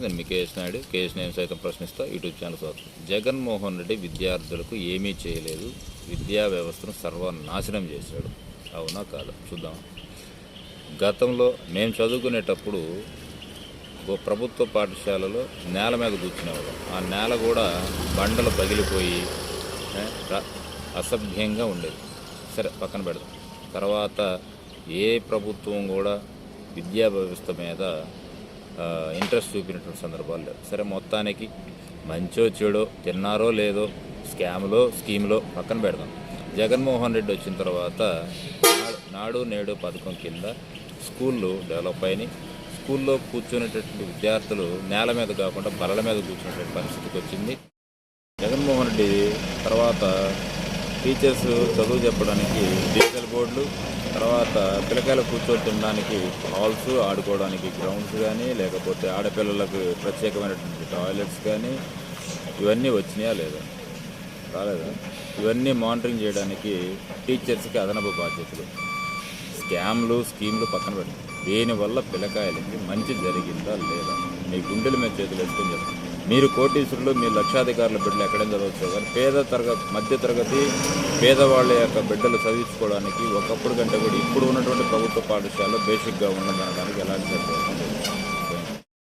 నేను మీ KS Naidu KS నేను సైతం ప్రశ్నిస్తా యూట్యూబ్ ఛానల్ స్వాగతం జగన్మోహన్ రెడ్డి విద్యార్థులకు ఏమీ చేయలేదు. విద్యా వ్యవస్థను సర్వనాశనం చేశాడు. అవునా కాదు? చూద్దాం గతంలో మేము చదువుకునేటప్పుడు ఓ ప్రభుత్వ పాఠశాలలో నేల మీద కూర్చునేవాళ్ళం ఆ నేల కూడా బండలు పగిలిపోయి అసభ్యంగా ఉండేది. సరే పక్కన పెడదాం. తర్వాత ఏ ప్రభుత్వం కూడా విద్యా వ్యవస్థ మీద ఇంట్రెస్ట్ చూపినటువంటి సందర్భాలు లేవు. సరే మొత్తానికి మంచో చెడో తిన్నారో లేదో స్కామ్లో స్కీమ్లో పక్కన పెడదాం. జగన్మోహన్ రెడ్డి వచ్చిన తర్వాత నాడు- నాడు నేడు పథకం కింద స్కూళ్ళు డెవలప్ అయినాయి. స్కూల్లో కూర్చునేటటువంటి విద్యార్థులు నేల మీద కాకుండా బలల మీద కూర్చునేటువంటి పరిస్థితికి వచ్చింది. జగన్మోహన్ రెడ్డి తర్వాత టీచర్స్ చదువు చెప్పడానికి డిజిటల్ బోర్డులు తర్వాత పిల్లకాయలు కూర్చొని తినడానికి హాల్స్ ఆడుకోవడానికి గ్రౌండ్స్ కానీ లేకపోతే ఆడపిల్లలకు ప్రత్యేకమైనటువంటి టాయిలెట్స్ కానీ ఇవన్నీ వచ్చినాయా లేదా? రాలేదా? ఇవన్నీ మానిటరింగ్ చేయడానికి టీచర్స్కి అదనపు బాధ్యతలు. స్కామ్లు స్కీమ్లు పక్కన పెట్టండి దీనివల్ల పిల్లకాయలకి మంచి జరిగిందా లేదా? మీ గుండెల మీద చేతులు వేసుకొని చెప్పండి. మీరు కోటీశ్వరులు మీ లక్షాధికారుల బిడ్డలు ఎక్కడైనా చదవచ్చు. కానీ పేద తరగతి మధ్య తరగతి పేదవాళ్ళ యొక్క బిడ్డలు చదివించుకోవడానికి ఒకప్పుడు కంటే కూడా ఇప్పుడు ఉన్నటువంటి ప్రభుత్వ పాఠశాలలో బేసిక్గా ఉన్నదనడానికి ఎలాంటి సందేహం లేదు.